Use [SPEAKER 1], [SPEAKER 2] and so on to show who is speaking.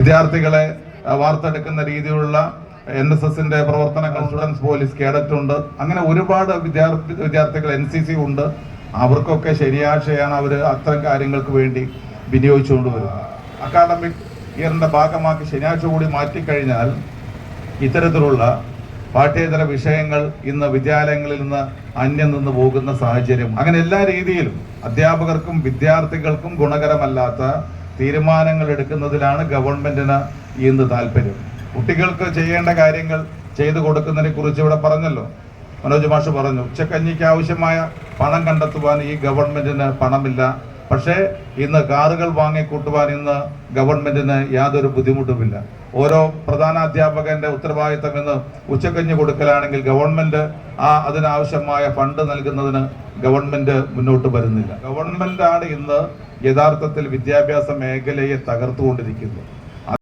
[SPEAKER 1] വിദ്യാർത്ഥികളെ വാർത്തെടുക്കുന്ന രീതിയിലുള്ള N S എസിന്റെ പ്രവർത്തനങ്ങൾ സ്റ്റുഡൻസ് പോലീസ് കേഡറ്റ് ഉണ്ട്. അങ്ങനെ ഒരുപാട് വിദ്യാർത്ഥി വിദ്യാർത്ഥികൾ എൻ സി സി ഉണ്ട്. അവർക്കൊക്കെ ശനിയാഴ്ചയാണ് അവർ അത്തരം കാര്യങ്ങൾക്ക് വേണ്ടി വിനിയോഗിച്ചുകൊണ്ട് വരുന്നത്. അക്കാഡമിക് ഇയറിന്റെ ഭാഗമാക്കി ശനിയാഴ്ച കൂടി മാറ്റിക്കഴിഞ്ഞാൽ ഇത്തരത്തിലുള്ള പാഠ്യേതര വിഷയങ്ങൾ ഇന്ന് വിദ്യാലയങ്ങളിൽ നിന്ന് അന്യം നിന്ന് പോകുന്ന സാഹചര്യം. അങ്ങനെ എല്ലാ രീതിയിലും അധ്യാപകർക്കും വിദ്യാർത്ഥികൾക്കും ഗുണകരമല്ലാത്ത തീരുമാനങ്ങൾ എടുക്കുന്നതിലാണ് ഗവൺമെന്റിന് ഇന്ന് താല്പര്യം. കുട്ടികൾക്ക് ചെയ്യേണ്ട കാര്യങ്ങൾ ചെയ്തു കൊടുക്കുന്നതിനെ കുറിച്ച് ഇവിടെ പറഞ്ഞല്ലോ. മനോജ് മാഷ് പറഞ്ഞു ഉച്ചക്കഞ്ഞിക്ക് ആവശ്യമായ പണം കണ്ടെത്തുവാൻ ഈ ഗവൺമെന്റിന് പണമില്ല. പക്ഷേ ഇന്ന് കാറുകൾ വാങ്ങിക്കൂട്ടുവാൻ ഇന്ന് ഗവൺമെന്റിന് യാതൊരു ബുദ്ധിമുട്ടുമില്ല. ഓരോ പ്രധാന അധ്യാപകന്റെ ഉത്തരവാദിത്തം ഇന്ന് ഉച്ചക്കഞ്ഞ് കൊടുക്കലാണെങ്കിൽ ഗവൺമെന്റ് ആ അതിനാവശ്യമായ ഫണ്ട് നൽകുന്നതിന് ഗവൺമെന്റ് മുന്നോട്ട് വരുന്നില്ല. ഗവൺമെന്റാണ് ഇന്ന് യഥാർത്ഥത്തിൽ വിദ്യാഭ്യാസ മേഖലയെ തകർത്തുകൊണ്ടിരിക്കുന്നത്.